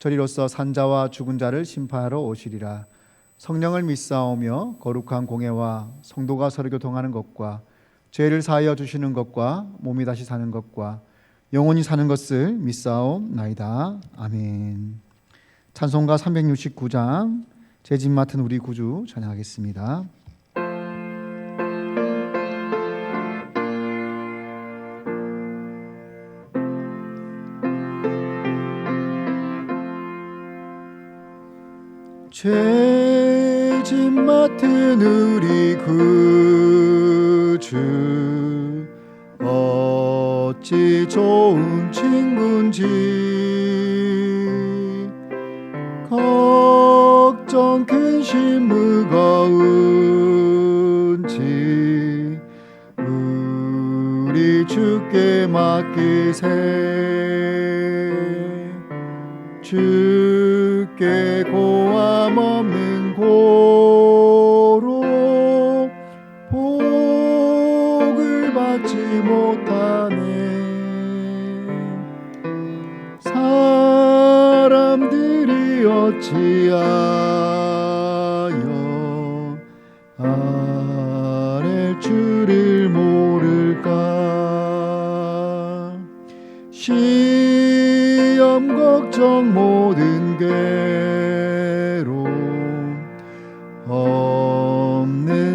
저리로서 산자와 죽은 자를 심판하러 오시리라. 성령을 믿사오며 거룩한 공예와 성도가 서로 교통하는 것과 죄를 사하여 주시는 것과 몸이 다시 사는 것과 영원히 사는 것을 믿사옵나이다. 아멘. 찬송가 369장 제 집 맡은 우리 구주 찬양하겠습니다. 죄짐 맡은 우리 구주. 어찌 좋은 친군지 걱정 근심 무거운지 우리 주께 맡기세. 주께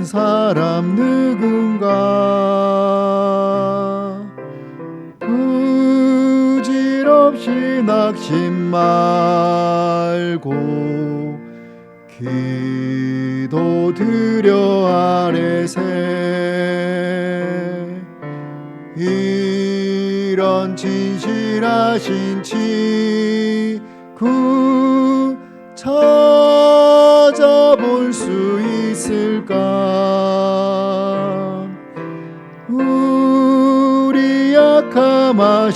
사람 누군가? 부질없이 낙심 말고 기도 드려 아래세. 이런 진실하신 친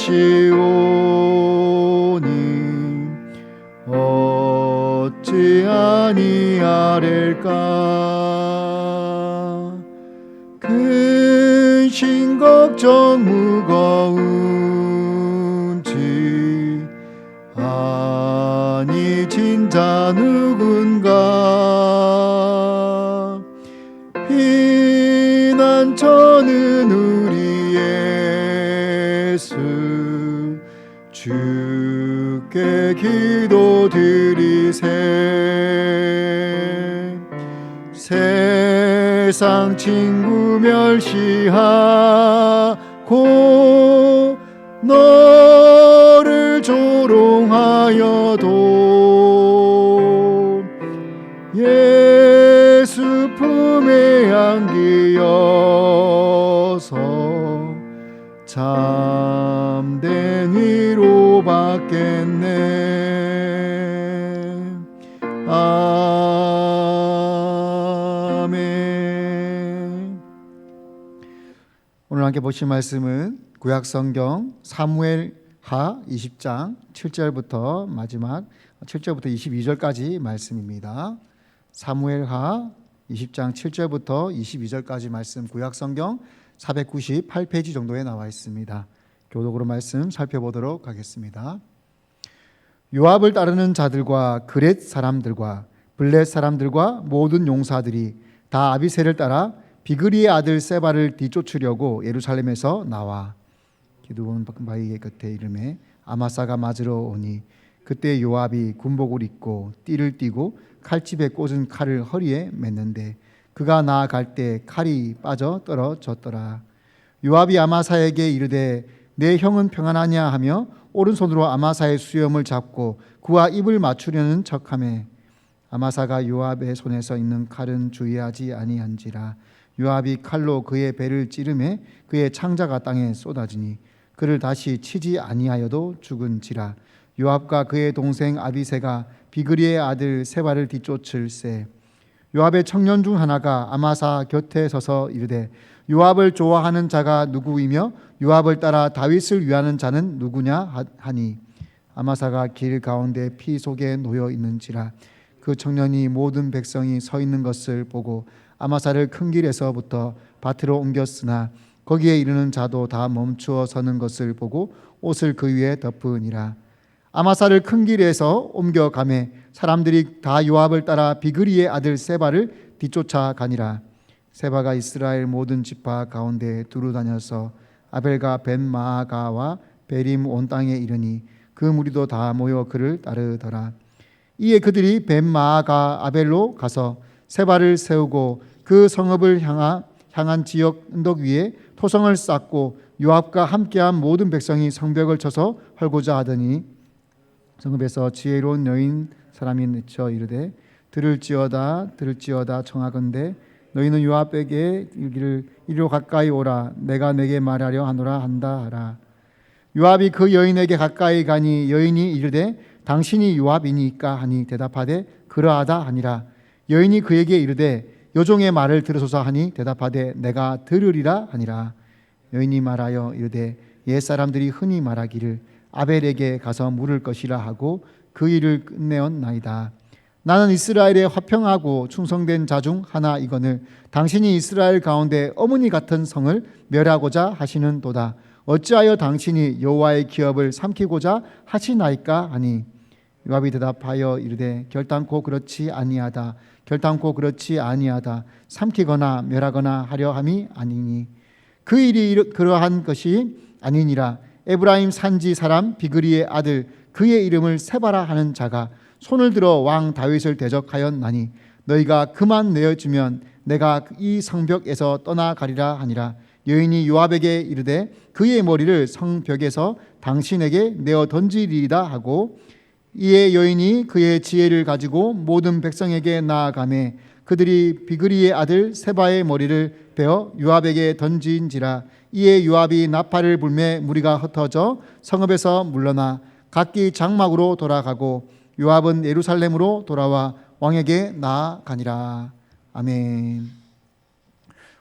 약함하시오니 어찌 아니하릴까? 근심 걱정 무거운 지 아니 진짜 누 세상 친구 멸시하고 너를 조롱하여도 예수 품에 안기어서 참 오늘 함께 보실 말씀은 구약 성경 사무엘 하 20장 7절부터 마지막 7절부터 22절까지 말씀입니다. 사무엘 하 20장 7절부터 22절까지 말씀 구약 성경 498페이지 정도에 나와 있습니다. 교독으로 말씀 살펴보도록 하겠습니다. 요압을 따르는 자들과 그렛 사람들과 블렛 사람들과 모든 용사들이 다 아비새를 따라 비그리의 아들 세바를 뒤쫓으려고 예루살렘에서 나와 기드온 바위의 끝에 이름에 아마사가 맞으러 오니 그때 요압이 군복을 입고 띠를 띠고 칼집에 꽂은 칼을 허리에 맸는데 그가 나아갈 때 칼이 빠져 떨어졌더라. 요압이 아마사에게 이르되 내 형은 평안하냐 하며 오른손으로 아마사의 수염을 잡고 그와 입을 맞추려는 척하매 아마사가 요압의 손에서 있는 칼은 주의하지 아니한지라 요압이 칼로 그의 배를 찌르매 그의 창자가 땅에 쏟아지니 그를 다시 치지 아니하여도 죽은지라. 요압과 그의 동생 아비세가 비그리의 아들 세바를 뒤쫓을세 요압의 청년 중 하나가 아마사 곁에 서서 이르되 요압을 좋아하는 자가 누구이며 요압을 따라 다윗을 위하는 자는 누구냐 하- 하니. 아마사가 길 가운데 피 속에 놓여 있는지라. 그 청년이 모든 백성이 서 있는 것을 보고 아마사를 큰 길에서부터 밭으로 옮겼으나 거기에 이르는 자도 다 멈추어 서는 것을 보고 옷을 그 위에 덮으니라. 아마사를 큰 길에서 옮겨가매 사람들이 다 요압을 따라 비그리의 아들 세바를 뒤쫓아 가니라. 세바가 이스라엘 모든 지파 가운데 두루 다녀서 아벨과 벤마아가와 베림 온 땅에 이르니 그 무리도 다 모여 그를 따르더라. 이에 그들이 벤마아가 아벨로 가서 세바를 세우고 그 성읍을 향하, 향한 지역 언덕 위에 토성을 쌓고 요압과 함께한 모든 백성이 성벽을 쳐서 헐고자 하더니 성읍에서 지혜로운 여인 사람이 내쳐 이르되 들을지어다 들을지어다 청하건대 너희는 요압에게 이르기를 이리로 가까이 오라. 내가 내게 말하려 하노라 한다 하라. 요압이 그 여인에게 가까이 가니 여인이 이르되 당신이 요압이니까 하니 대답하되 그러하다 하니라 여인이 그에게 이르되 여종의 말을 들으소서 하니 대답하되 내가 들으리라 하니라 여인이 말하여 이르되 옛 사람들이 흔히 말하기를 아벨에게 가서 물을 것이라 하고 그 일을 끝내었나이다. 나는 이스라엘의 화평하고 충성된 자 중 하나 이거늘 당신이 이스라엘 가운데 어머니 같은 성을 멸하고자 하시는도다. 어찌하여 당신이 여호와의 기업을 삼키고자 하시나이까 하니 요압이 대답하여 이르되 결단코 그렇지 아니하다. 결단코 그렇지 아니하다. 삼키거나 멸하거나 하려 함이 아니니 그 일이 그러한 것이 아니니라 에브라임 산지 사람 비그리의 아들 그의 이름을 세바라 하는 자가 손을 들어 왕 다윗을 대적하였나니 너희가 그만 내어주면 내가 이 성벽에서 떠나가리라 하니라 여인이 요압에게 이르되 그의 머리를 성벽에서 당신에게 내어 던지리이다 하고 이에 여인이 그의 지혜를 가지고 모든 백성에게 나아가매 그들이 비그리의 아들 세바의 머리를 베어 요압에게 던진지라 이에 요압이 나팔을 불매 무리가 흩어져 성읍에서 물러나 각기 장막으로 돌아가고 요압은 예루살렘으로 돌아와 왕에게 나아가니라 아멘.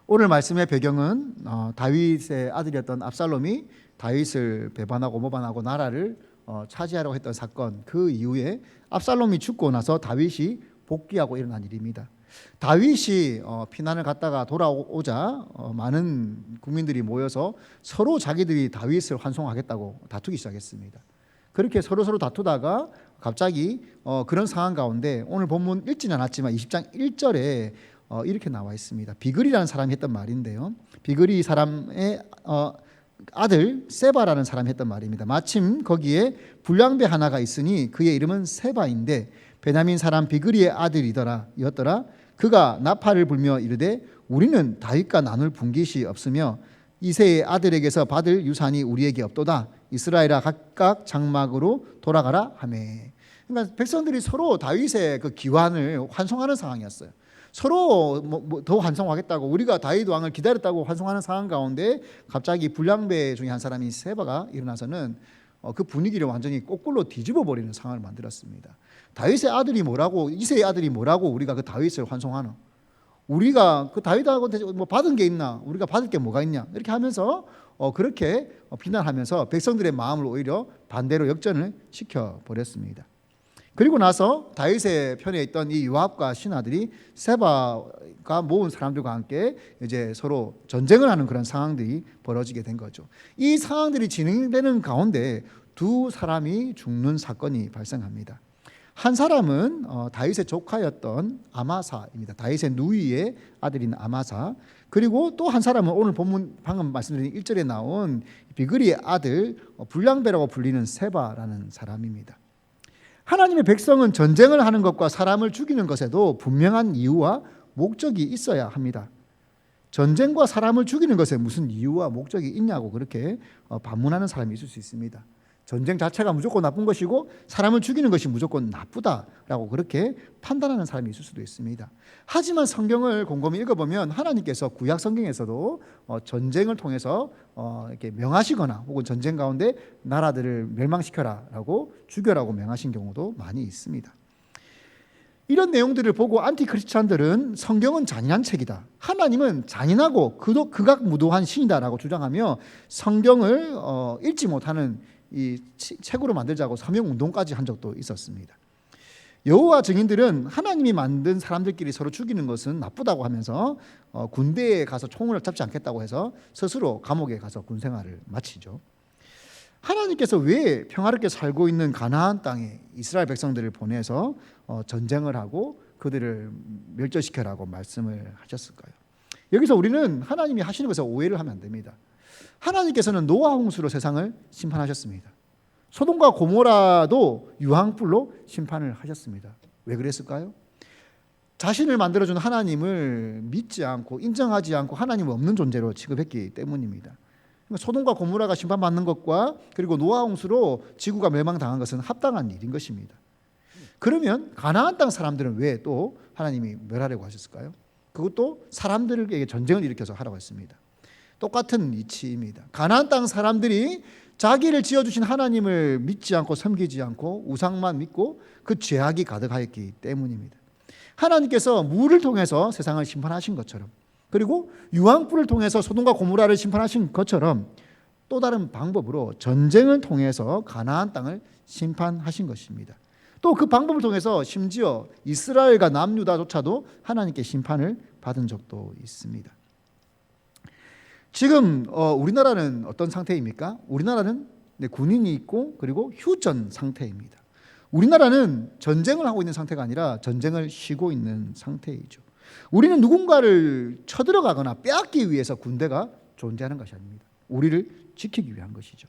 오늘 말씀의 배경은 어, 다윗의 아들이었던 압살롬이 다윗을 배반하고 모반하고 나라를 어, 차지하려고 했던 사건 그 이후에 압살롬이 죽고 나서 다윗이 복귀하고 일어난 일입니다. 다윗이 어, 피난을 갔다가 돌아오자 어, 많은 국민들이 모여서 서로 자기들이 다윗을 환송하겠다고 다투기 시작했습니다. 그렇게 서로 서로 다투다가 갑자기 어, 그런 상황 가운데 오늘 본문 읽지는 않았지만 20장 1절에 어, 이렇게 나와 있습니다. 비글이라는 사람이 했던 말인데요. 비글이 사람의 어, 아들 세바라는 사람이 했던 말입니다. 마침 거기에 불량배 하나가 있으니 그의 이름은 세바인데 베냐민 사람 비글이의 아들이더라 였더라. 그가 나팔을 불며 이르되 우리는 다윗과 나눌 분깃이 없으며 이세의 아들에게서 받을 유산이 우리에게 없도다. 이스라엘아 각각 장막으로 돌아가라 하매. 그러니까 백성들이 서로 다윗의 그 기환을 환송하는 상황이었어요. 서로 뭐, 뭐 더 환송하겠다고 우리가 다윗 왕을 기다렸다고 환송하는 상황 가운데 갑자기 불량배 중에 한 사람이 세바가 일어나서는 어, 그 분위기를 완전히 거꾸로 뒤집어 버리는 상황을 만들었습니다. 다윗의 아들이 뭐라고 이세의 아들이 뭐라고 우리가 그 다윗을 환송하노? 우리가 그 다윗하고 뭐 받은 게 있나? 우리가 받을 게 뭐가 있냐? 이렇게 하면서 어, 그렇게 어, 비난하면서 백성들의 마음을 오히려 반대로 역전을 시켜 버렸습니다. 그리고 나서 다윗의 편에 있던 이 요압과 신하들이 세바가 모은 사람들과 함께 이제 서로 전쟁을 하는 그런 상황들이 벌어지게 된 거죠. 이 상황들이 진행되는 가운데 두 사람이 죽는 사건이 발생합니다. 한 사람은 어, 다윗의 조카였던 아마사입니다. 다윗의 누이의 아들인 아마사. 그리고 또 한 사람은 오늘 본문 방금 말씀드린 1절에 나온 비그리의 아들 어, 불량배라고 불리는 세바라는 사람입니다. 하나님의 백성은 전쟁을 하는 것과 사람을 죽이는 것에도 분명한 이유와 목적이 있어야 합니다. 전쟁과 사람을 죽이는 것에 무슨 이유와 목적이 있냐고 그렇게 어, 반문하는 사람이 있을 수 있습니다. 전쟁 자체가 무조건 나쁜 것이고 사람을 죽이는 것이 무조건 나쁘다라고 그렇게 판단하는 사람이 있을 수도 있습니다. 하지만 성경을 곰곰이 읽어보면 하나님께서 구약 성경에서도 어, 전쟁을 통해서 어, 이렇게 명하시거나 혹은 전쟁 가운데 나라들을 멸망시켜라라고 죽여라고 명하신 경우도 많이 있습니다. 이런 내용들을 보고 안티크리스찬들은 성경은 잔인한 책이다. 하나님은 잔인하고 극악무도한 신이다라고 주장하며 성경을 어, 읽지 못하는 이 책으로 만들자고 서명 운동까지 한 적도 있었습니다. 여호와 증인들은 하나님이 만든 사람들끼리 서로 죽이는 것은 나쁘다고 하면서 어, 군대에 가서 총을 잡지 않겠다고 해서 스스로 감옥에 가서 군 생활을 마치죠. 하나님께서 왜 평화롭게 살고 있는 가나안 땅에 이스라엘 백성들을 보내서 어, 전쟁을 하고 그들을 멸절시켜라고 말씀을 하셨을까요? 여기서 우리는 하나님이 하시는 것에 오해를 하면 안 됩니다. 하나님께서는 노아 홍수로 세상을 심판하셨습니다. 소돔과 고모라도 유황불로 심판을 하셨습니다. 왜 그랬을까요? 자신을 만들어준 하나님을 믿지 않고 인정하지 않고 하나님 없는 존재로 취급했기 때문입니다. 그러니까 소돔과 고모라가 심판받는 것과 그리고 노아 홍수로 지구가 멸망당한 것은 합당한 일인 것입니다. 그러면 가나안 땅 사람들은 왜 또 하나님이 멸하려고 하셨을까요? 그것도 사람들에게 전쟁을 일으켜서 하라고 했습니다. 똑같은 이치입니다. 가나안 땅 사람들이 자기를 지어 주신 하나님을 믿지 않고 섬기지 않고 우상만 믿고 그 죄악이 가득하였기 때문입니다. 하나님께서 물을 통해서 세상을 심판하신 것처럼 그리고 유황불을 통해서 소돔과 고무라를 심판하신 것처럼 또 다른 방법으로 전쟁을 통해서 가나안 땅을 심판하신 것입니다. 또 그 방법을 통해서 심지어 이스라엘과 남유다조차도 하나님께 심판을 받은 적도 있습니다. 지금 어, 우리나라는 어떤 상태입니까? 우리나라는 네, 군인이 있고 그리고 휴전 상태입니다. 우리나라는 전쟁을 하고 있는 상태가 아니라 전쟁을 쉬고 있는 상태이죠. 우리는 누군가를 쳐들어가거나 빼앗기 위해서 군대가 존재하는 것이 아닙니다. 우리를 지키기 위한 것이죠.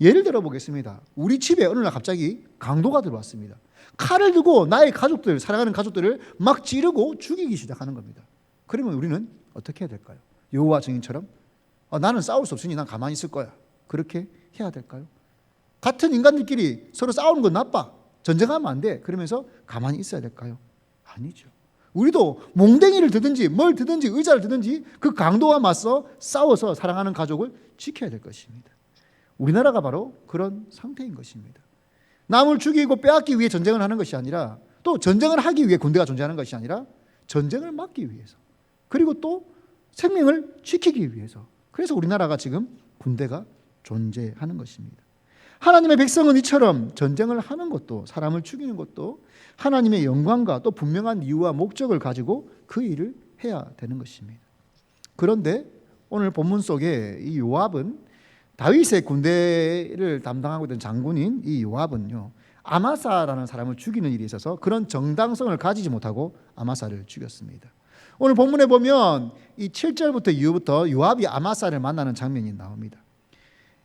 예를 들어 보겠습니다. 우리 집에 어느 날 갑자기 강도가 들어왔습니다. 칼을 들고 나의 가족들, 살아가는 가족들을 막 찌르고 죽이기 시작하는 겁니다. 그러면 우리는 어떻게 해야 될까요? 여호와 증인처럼 어, 나는 싸울 수 없으니 난 가만히 있을 거야. 그렇게 해야 될까요? 같은 인간들끼리 서로 싸우는 건 나빠. 전쟁하면 안 돼. 그러면서 가만히 있어야 될까요? 아니죠. 우리도 몽댕이를 드든지 뭘 드든지 의자를 드든지 그 강도와 맞서 싸워서 사랑하는 가족을 지켜야 될 것입니다. 우리나라가 바로 그런 상태인 것입니다. 남을 죽이고 빼앗기 위해 전쟁을 하는 것이 아니라 또 전쟁을 하기 위해 군대가 존재하는 것이 아니라 전쟁을 막기 위해서 그리고 또 생명을 지키기 위해서 그래서 우리나라가 지금 군대가 존재하는 것입니다. 하나님의 백성은 이처럼 전쟁을 하는 것도 사람을 죽이는 것도 하나님의 영광과 또 분명한 이유와 목적을 가지고 그 일을 해야 되는 것입니다. 그런데 오늘 본문 속에 이 요압은 다윗의 군대를 담당하고 있던 장군인 이 요압은요. 아마사라는 사람을 죽이는 일이 있어서 그런 정당성을 가지지 못하고 아마사를 죽였습니다. 오늘 본문에 보면 이 7절부터 이후부터 요압이 아마사를 만나는 장면이 나옵니다.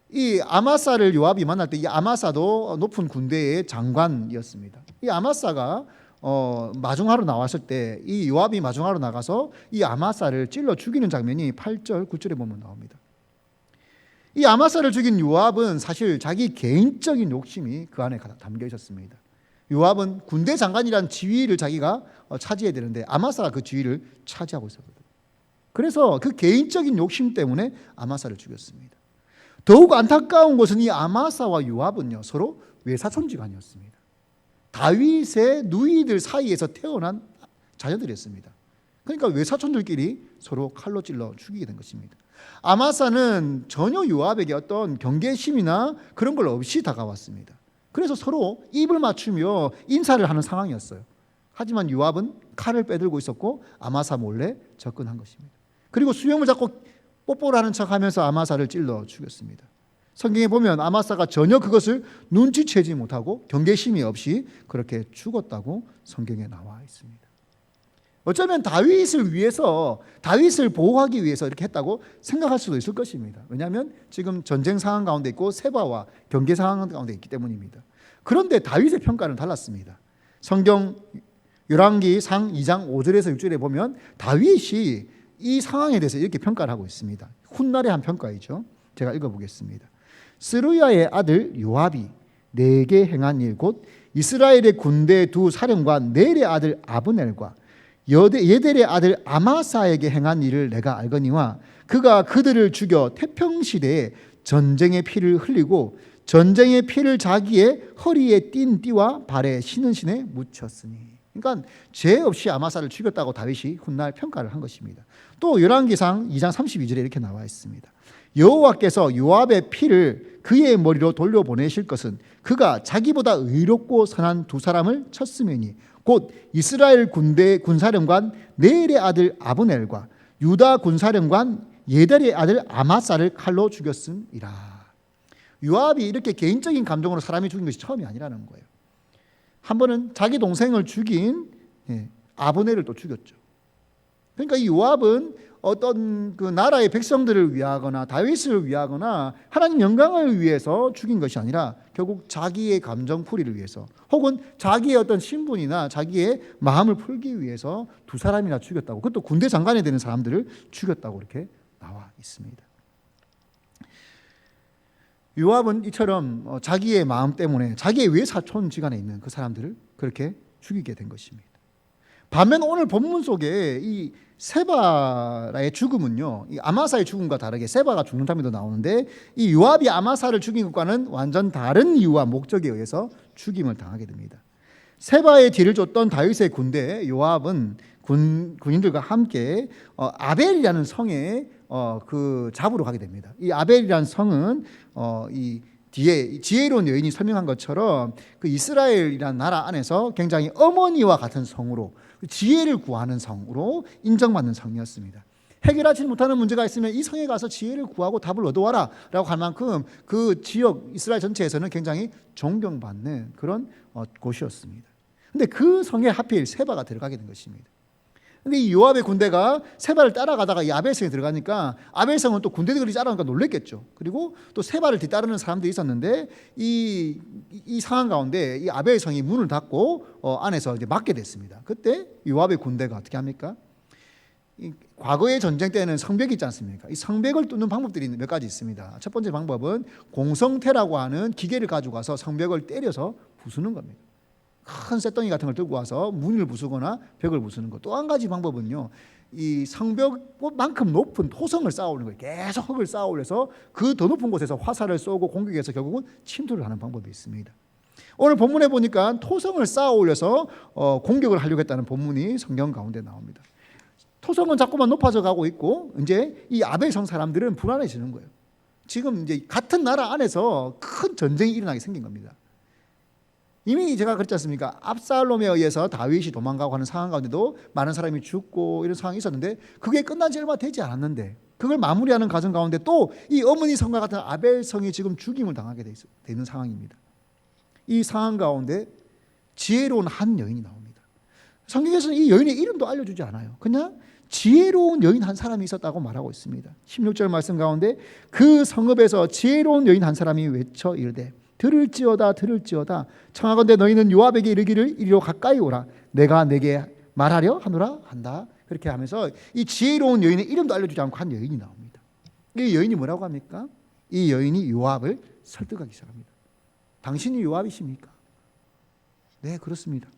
이 아마사를 요압이 만날 때 이 아마사도 높은 군대의 장관이었습니다. 이 아마사가 어, 마중하러 나왔을 때 이 요압이 마중하러 나가서 이 아마사를 찔러 죽이는 장면이 8절, 9절에 보면 나옵니다. 이 아마사를 죽인 요압은 사실 자기 개인적인 욕심이 그 안에 담겨 있었습니다. 요압은 군대 장관이란 지위를 자기가 어, 차지해야 되는데 아마사가 그 지위를 차지하고 있었거든요. 그래서 그 개인적인 욕심 때문에 아마사를 죽였습니다. 더욱 안타까운 것은 이 아마사와 요압은요 서로 외사촌지간이었습니다. 다윗의 누이들 사이에서 태어난 자녀들이었습니다. 그러니까 외사촌들끼리 서로 칼로 찔러 죽이게 된 것입니다. 아마사는 전혀 요압에게 어떤 경계심이나 그런 걸 없이 다가왔습니다. 그래서 서로 입을 맞추며 인사를 하는 상황이었어요. 하지만 요압은 칼을 빼들고 있었고 아마사 몰래 접근한 것입니다. 그리고 수염을 잡고 뽀뽀를 하는 척 하면서 아마사를 찔러 죽였습니다. 성경에 보면 아마사가 전혀 그것을 눈치채지 못하고 경계심이 없이 그렇게 죽었다고 성경에 나와 있습니다. 어쩌면 다윗을 위해서 다윗을 보호하기 위해서 이렇게 했다고 생각할 수도 있을 것입니다. 왜냐하면 지금 전쟁 상황 가운데 있고 세바와 경계 상황 가운데 있기 때문입니다. 그런데 다윗의 평가는 달랐습니다. 성경 열왕기 상 2장 5절에서 6절에 보면 다윗이 이 상황에 대해서 이렇게 평가를 하고 있습니다. 훗날의 한 평가이죠. 제가 읽어보겠습니다. 스루야의 아들 요압이 내게 행한 일 곧 이스라엘의 군대 두 사령관 넬의 아들 아브넬과 여대, 예델의 아들 아마사에게 행한 일을 내가 알거니와 그가 그들을 죽여 태평시대에 전쟁의 피를 흘리고 전쟁의 피를 자기의 허리에 띤 띠와 발에 신은 신에 묻혔으니 그러니까 죄 없이 아마사를 죽였다고 다윗이 훗날 평가를 한 것입니다. 또 열왕기상 2장 32절에 이렇게 나와 있습니다. 여호와께서 요압의 피를 그의 머리로 돌려보내실 것은 그가 자기보다 의롭고 선한 두 사람을 쳤으니 곧 이스라엘 군대 군사령관 네일의 아들 아브넬과 유다 군사령관 예달의 아들 아마사를 칼로 죽였음이라. 요압이 이렇게 개인적인 감정으로 사람이 죽인 것이 처음이 아니라는 거예요. 한 번은 자기 동생을 죽인 예, 아브넬을 또 죽였죠. 그러니까 이 요압은 어떤 그 나라의 백성들을 위하거나 다윗을 위하거나 하나님 영광을 위해서 죽인 것이 아니라 결국 자기의 감정 풀이를 위해서 혹은 자기의 어떤 신분이나 자기의 마음을 풀기 위해서 두 사람이나 죽였다고 그것도 군대 장관이 되는 사람들을 죽였다고 이렇게 나와 있습니다. 요압은 이처럼 어, 자기의 마음 때문에 자기의 외사촌 지간에 있는 그 사람들을 그렇게 죽이게 된 것입니다. 반면 오늘 본문 속에 이 세바의 죽음은요, 이 아마사의 죽음과 다르게 세바가 죽는 장면도 나오는데 이 요압이 아마사를 죽인 것과는 완전 다른 이유와 목적에 의해서 죽임을 당하게 됩니다. 세바의 뒤를 쫓던 다윗의 군대 요압은 군 군인들과 함께 어, 아벨이라는 성에 어, 그 잡으러 가게 됩니다. 이 아벨이라는 성은 어, 이 뒤에 지혜로운 여인이 설명한 것처럼 그 이스라엘이라는 나라 안에서 굉장히 어머니와 같은 성으로 지혜를 구하는 성으로 인정받는 성이었습니다. 해결하지 못하는 문제가 있으면 이 성에 가서 지혜를 구하고 답을 얻어와라 라고 할 만큼 그 지역 이스라엘 전체에서는 굉장히 존경받는 그런 어, 곳이었습니다. 근데 그 성에 하필 세바가 들어가게 된 것입니다. 근데 이 요압의 군대가 세바를 따라가다가 이 아벨성에 들어가니까 아벨성은 또 군대들이 따라오니까 놀랬겠죠. 그리고 또 세바를 뒤따르는 사람들이 있었는데 이, 이 상황 가운데 이 아벨성이 문을 닫고 어, 안에서 이제 막게 됐습니다. 그때 요압의 군대가 어떻게 합니까? 이 과거의 전쟁 때는 성벽이 있지 않습니까? 이 성벽을 뚫는 방법들이 몇 가지 있습니다. 첫 번째 방법은 공성태라고 하는 기계를 가지고 가서 성벽을 때려서 부수는 겁니다. 큰 쇳덩이 같은 걸 들고 와서 문을 부수거나 벽을 부수는 것. 또 한 가지 방법은요. 이 성벽만큼 높은 토성을 쌓아올리는 거예요. 계속 흙을 쌓아올려서 그 더 높은 곳에서 화살을 쏘고 공격해서 결국은 침투를 하는 방법이 있습니다. 오늘 본문에 보니까 토성을 쌓아올려서 어, 공격을 하려고 했다는 본문이 성경 가운데 나옵니다. 토성은 자꾸만 높아져 가고 있고 이제 이 아벨성 사람들은 불안해지는 거예요. 지금 이제 같은 나라 안에서 큰 전쟁이 일어나게 생긴 겁니다. 이미 제가 그랬지 않습니까? 압살롬에 의해서 다윗이 도망가고 하는 상황 가운데도 많은 사람이 죽고 이런 상황이 있었는데 그게 끝난 지 얼마 되지 않았는데 그걸 마무리하는 과정 가운데 또 이 어머니 성과 같은 아벨성이 지금 죽임을 당하게 돼 있는 상황입니다. 이 상황 가운데 지혜로운 한 여인이 나옵니다. 성경에서는 이 여인의 이름도 알려주지 않아요. 그냥 지혜로운 여인 한 사람이 있었다고 말하고 있습니다. 16절 말씀 가운데 그 성읍에서 지혜로운 여인 한 사람이 외쳐 이르되 들을지어다 들을지어다 청하건대 너희는 요압에게 이르기를 이리로 가까이 오라 내가 내게 말하려 하노라 한다 그렇게 하면서 이 지혜로운 여인의 이름도 알려주지 않고 한 여인이 나옵니다 이 여인이 뭐라고 합니까? 이 여인이 요압을 설득하기 시작합니다 당신이 요압이십니까? 네 그렇습니다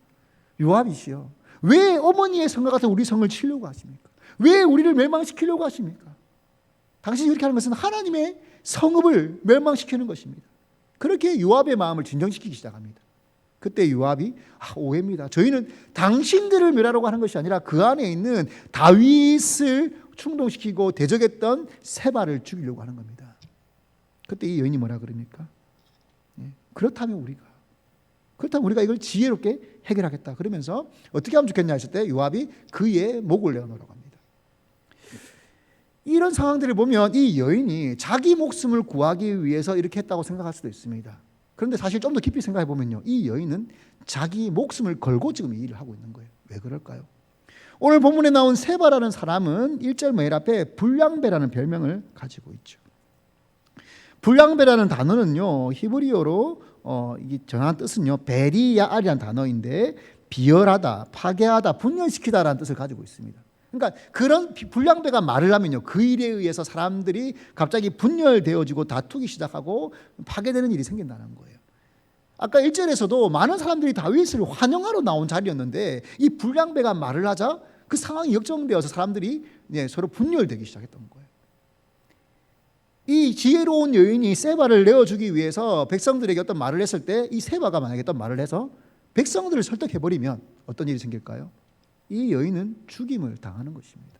요압이시여 왜 어머니의 성과 같은 우리 성을 치려고 하십니까? 왜 우리를 멸망시키려고 하십니까? 당신이 그렇게 하는 것은 하나님의 성읍을 멸망시키는 것입니다 그렇게 요압의 마음을 진정시키기 시작합니다. 그때 요압이 아, 오해입니다. 저희는 당신들을 멸하려고 하는 것이 아니라 그 안에 있는 다윗을 충동시키고 대적했던 세바를 죽이려고 하는 겁니다. 그때 이 여인이 뭐라 그럽니까? 예, 그렇다면 우리가 그렇다면 우리가 이걸 지혜롭게 해결하겠다. 그러면서 어떻게 하면 좋겠냐 했을 때 요압이 그의 목을 내어놓으라고 합니다. 이런 상황들을 보면 이 여인이 자기 목숨을 구하기 위해서 이렇게 했다고 생각할 수도 있습니다. 그런데 사실 좀 더 깊이 생각해 보면요. 이 여인은 자기 목숨을 걸고 지금 이 일을 하고 있는 거예요. 왜 그럴까요? 오늘 본문에 나온 세바라는 사람은 1절 메일 앞에 불량배라는 별명을 가지고 있죠. 불량배라는 단어는요. 히브리어로 어, 이게 정한 뜻은요. 베리야알이라는 단어인데 비열하다, 파괴하다, 분열시키다라는 뜻을 가지고 있습니다. 그러니까 그런 비- 불량배가 말을 하면요. 그 일에 의해서 사람들이 갑자기 분열되어지고 다투기 시작하고 파괴되는 일이 생긴다는 거예요. 아까 1절에서도 많은 사람들이 다윗을 환영하러 나온 자리였는데 이 불량배가 말을 하자 그 상황이 역정되어서 사람들이 예, 서로 분열되기 시작했던 거예요. 이 지혜로운 여인이 세바를 내어주기 위해서 백성들에게 어떤 말을 했을 때 이 세바가 만약에 어떤 말을 해서 백성들을 설득해 버리면 어떤 일이 생길까요? 이 여인은 죽임을 당하는 것입니다.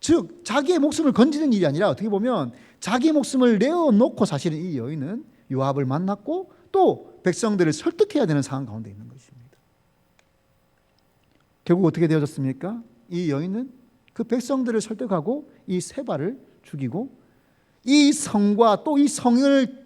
즉 자기의 목숨을 건지는 일이 아니라 어떻게 보면 자기 목숨을 내어놓고 사실은 이 여인은 요압을 만났고 또 백성들을 설득해야 되는 상황 가운데 있는 것입니다. 결국 어떻게 되어졌습니까? 이 여인은 그 백성들을 설득하고 이 세바를 죽이고 이 성과 또 이 성을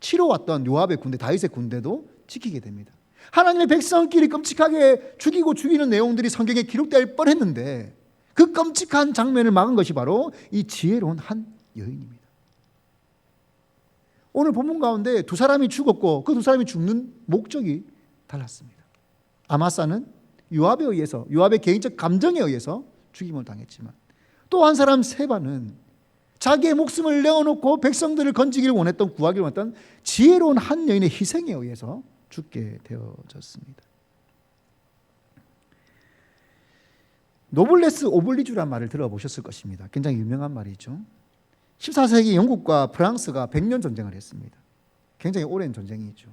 치러 왔던 요압의 군대 다윗의 군대도 지키게 됩니다. 하나님의 백성끼리 끔찍하게 죽이고 죽이는 내용들이 성경에 기록될 뻔했는데 그 끔찍한 장면을 막은 것이 바로 이 지혜로운 한 여인입니다. 오늘 본문 가운데 두 사람이 죽었고 그 두 사람이 죽는 목적이 달랐습니다. 아마사는 요압에 의해서 요압의 개인적 감정에 의해서 죽임을 당했지만 또 한 사람 세바는 자기의 목숨을 내어놓고 백성들을 건지기를 원했던 구하기를 원했던 지혜로운 한 여인의 희생에 의해서 죽게 되어졌습니다. 노블레스 오블리주란 말을 들어보셨을 것입니다. 굉장히 유명한 말이죠. 14세기 영국과 프랑스가 100년 전쟁을 했습니다. 굉장히 오랜 전쟁이죠.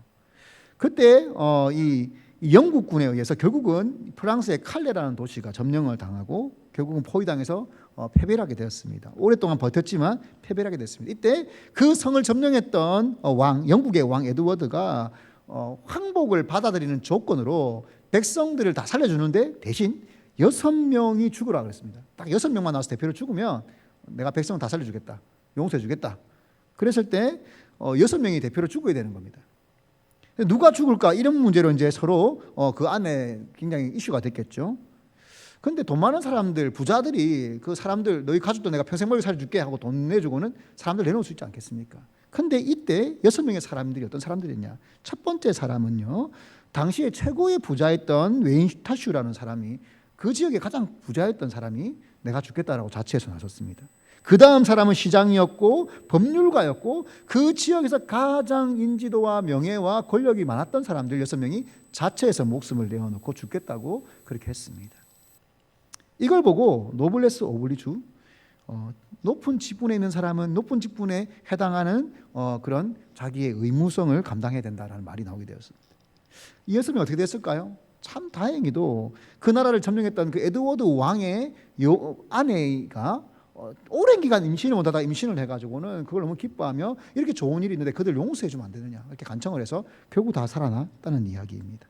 그때 어, 이, 이 영국군에 의해서 결국은 프랑스의 칼레라는 도시가 점령을 당하고 결국은 포위당해서 어, 패배를 하게 되었습니다. 오랫동안 버텼지만 패배를 하게 됐습니다. 이때 그 성을 점령했던 어, 왕, 영국의 왕 에드워드가 어, 황복을 받아들이는 조건으로 백성들을 다 살려주는데 대신 여섯 명이 죽으라 그랬습니다. 딱 여섯 명만 나와서 대표로 죽으면 내가 백성 다 살려주겠다, 용서해주겠다. 그랬을 때 어, 여섯 명이 대표로 죽어야 되는 겁니다. 누가 죽을까 이런 문제로 이제 서로 어, 그 안에 굉장히 이슈가 됐겠죠. 근데 돈 많은 사람들, 부자들이 그 사람들 너희 가족도 내가 평생 먹여 살려줄게 하고 돈 내주고는 사람들 내놓을 수 있지 않겠습니까? 근데 이때 여섯 명의 사람들이 어떤 사람들이냐? 첫 번째 사람은요, 당시에 최고의 부자였던 웨인 슈타슈라는 사람이 그 지역에 가장 부자였던 사람이 내가 죽겠다라고 자치해서 나섰습니다. 그 다음 사람은 시장이었고 법률가였고 그 지역에서 가장 인지도와 명예와 권력이 많았던 사람들 여섯 명이 자체에서 목숨을 내어놓고 죽겠다고 그렇게 했습니다. 이걸 보고 노블레스 오블리주 어, 높은 직분에 있는 사람은 높은 직분에 해당하는 어, 그런 자기의 의무성을 감당해야 된다라는 말이 나오게 되었습니다. 이 여성이 어떻게 됐을까요? 참 다행히도 그 나라를 점령했던 그 에드워드 왕의 요 아내가 어, 오랜 기간 임신을 못하다 임신을 해가지고는 그걸 너무 기뻐하며 이렇게 좋은 일이 있는데 그들 용서해주면 안 되느냐 이렇게 간청을 해서 결국 다 살아났다는 이야기입니다.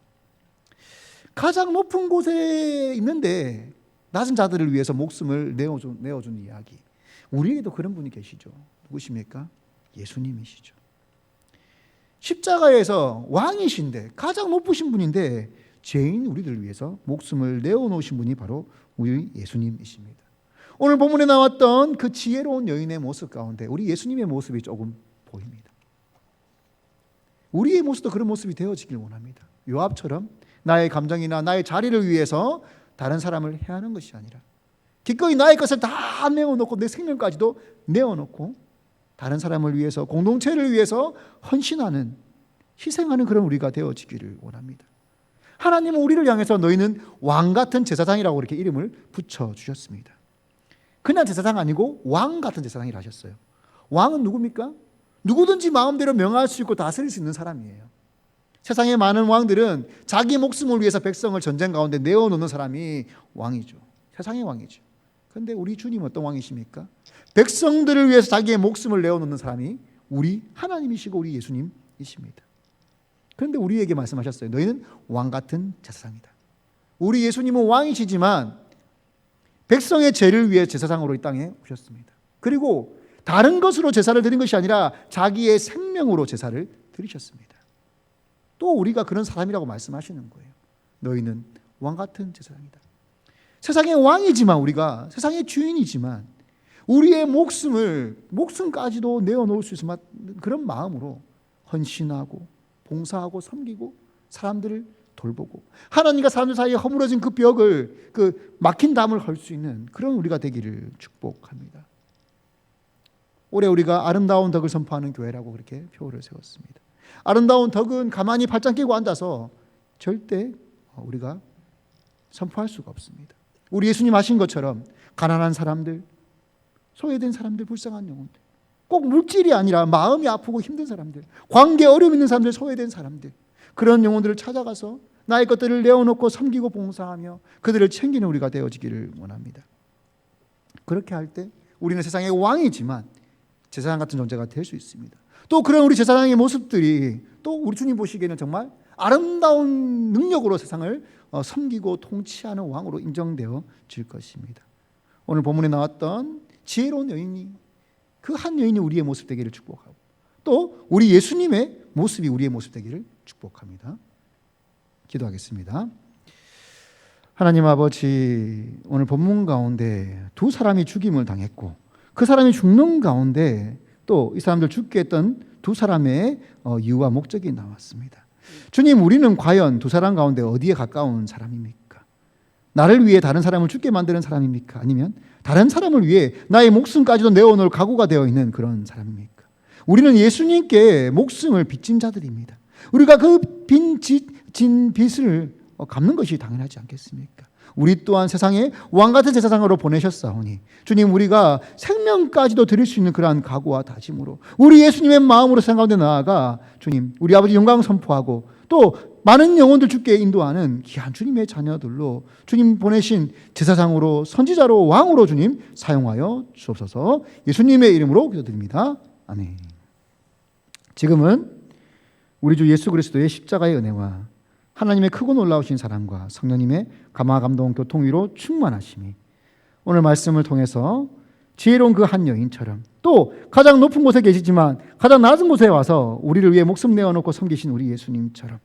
가장 높은 곳에 있는데 낮은 자들을 위해서 목숨을 내어준, 내어준 이야기. 우리에게도 그런 분이 계시죠. 누구십니까? 예수님이시죠. 십자가에서 왕이신데 가장 높으신 분인데 죄인 우리들을 위해서 목숨을 내어놓으신 분이 바로 우리 예수님이십니다. 오늘 본문에 나왔던 그 지혜로운 여인의 모습 가운데 우리 예수님의 모습이 조금 보입니다. 우리의 모습도 그런 모습이 되어지길 원합니다. 요압처럼 나의 감정이나 나의 자리를 위해서 다른 사람을 해하는 것이 아니라 기꺼이 나의 것을 다 내어놓고 내 생명까지도 내어놓고 다른 사람을 위해서 공동체를 위해서 헌신하는 희생하는 그런 우리가 되어지기를 원합니다. 하나님은 우리를 향해서 너희는 왕 같은 제사장이라고 이렇게 이름을 붙여 주셨습니다. 그냥 제사장 아니고 왕 같은 제사장이라 하셨어요. 왕은 누굽니까? 누구든지 마음대로 명할 수 있고 다스릴 수 있는 사람이에요. 세상의 많은 왕들은 자기 목숨을 위해서 백성을 전쟁 가운데 내어놓는 사람이 왕이죠. 세상의 왕이죠. 그런데 우리 주님 어떤 왕이십니까? 백성들을 위해서 자기의 목숨을 내어놓는 사람이 우리 하나님이시고 우리 예수님이십니다. 그런데 우리에게 말씀하셨어요. 너희는 왕 같은 제사장이다. 우리 예수님은 왕이시지만 백성의 죄를 위해 제사장으로 이 땅에 오셨습니다. 그리고 다른 것으로 제사를 드린 것이 아니라 자기의 생명으로 제사를 드리셨습니다. 또 우리가 그런 사람이라고 말씀하시는 거예요. 너희는 왕 같은 제사장이다. 세상의 왕이지만 우리가 세상의 주인이지만 우리의 목숨을 목숨까지도 내어놓을 수 있는 그런 마음으로 헌신하고 봉사하고 섬기고 사람들을 돌보고 하나님과 사람들 사이에 허물어진 그 벽을 그 막힌 담을 헐 수 있는 그런 우리가 되기를 축복합니다. 올해 우리가 아름다운 덕을 선포하는 교회라고 그렇게 표를 세웠습니다. 아름다운 덕은 가만히 발짱 끼고 앉아서 절대 우리가 선포할 수가 없습니다. 우리 예수님 하신 것처럼 가난한 사람들, 소외된 사람들, 불쌍한 영혼들, 꼭 물질이 아니라 마음이 아프고 힘든 사람들, 관계 어려움 있는 사람들, 소외된 사람들, 그런 영혼들을 찾아가서 나의 것들을 내어놓고 섬기고 봉사하며 그들을 챙기는 우리가 되어지기를 원합니다. 그렇게 할 때 우리는 세상의 왕이지만 제사장 같은 존재가 될 수 있습니다. 또 그런 우리 제사장의 모습들이 또 우리 주님 보시기에는 정말 아름다운 능력으로 세상을 어, 섬기고 통치하는 왕으로 인정되어 질 것입니다. 오늘 본문에 나왔던 지혜로운 여인이 그 한 여인이 우리의 모습 되기를 축복하고 또 우리 예수님의 모습이 우리의 모습 되기를 축복합니다. 기도하겠습니다. 하나님 아버지 오늘 본문 가운데 두 사람이 죽임을 당했고 그 사람이 죽는 가운데 또 이 사람들 죽게 했던 두 사람의 어, 이유와 목적이 나왔습니다. 주님 우리는 과연 두 사람 가운데 어디에 가까운 사람입니까? 나를 위해 다른 사람을 죽게 만드는 사람입니까? 아니면 다른 사람을 위해 나의 목숨까지도 내어놓을 각오가 되어 있는 그런 사람입니까? 우리는 예수님께 목숨을 빚진 자들입니다. 우리가 그빈진 빚을 어, 갚는 것이 당연하지 않겠습니까? 우리 또한 세상에 왕 같은 제사장으로 보내셨사오니 주님 우리가 생명까지도 드릴 수 있는 그러한 각오와 다짐으로 우리 예수님의 마음으로 가운데 나아가 주님 우리 아버지 영광 선포하고 또 많은 영혼들 주께 인도하는 귀한 주님의 자녀들로 주님 보내신 제사장으로 선지자로 왕으로 주님 사용하여 주옵소서 예수님의 이름으로 기도드립니다. 아멘. 지금은 우리 주 예수 그리스도의 십자가의 은혜와 하나님의 크고 놀라우신 사랑과 성령님의 감화 감동 교통 위로 충만하심이 오늘 말씀을 통해서 지혜로운 그 한 여인처럼 또 가장 높은 곳에 계시지만 가장 낮은 곳에 와서 우리를 위해 목숨 내어놓고 섬기신 우리 예수님처럼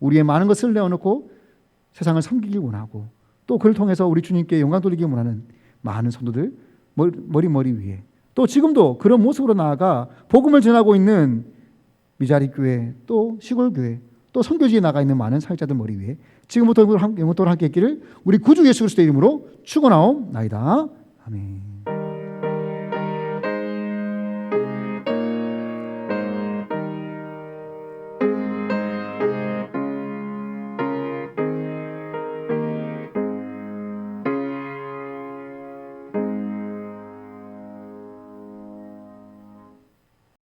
우리의 많은 것을 내어놓고 세상을 섬기길 원하고 또 그를 통해서 우리 주님께 영광 돌리기 원하는 많은 성도들 머리 머리 위에 또 지금도 그런 모습으로 나아가 복음을 전하고 있는 미자리 교회 또 시골 교회 또 선교지에 나가 있는 많은 사역자들 머리 위에 지금부터 영원토록 함께 있기를 우리 구주 예수 그리스도의 이름으로 축원하옵나이다. 아멘.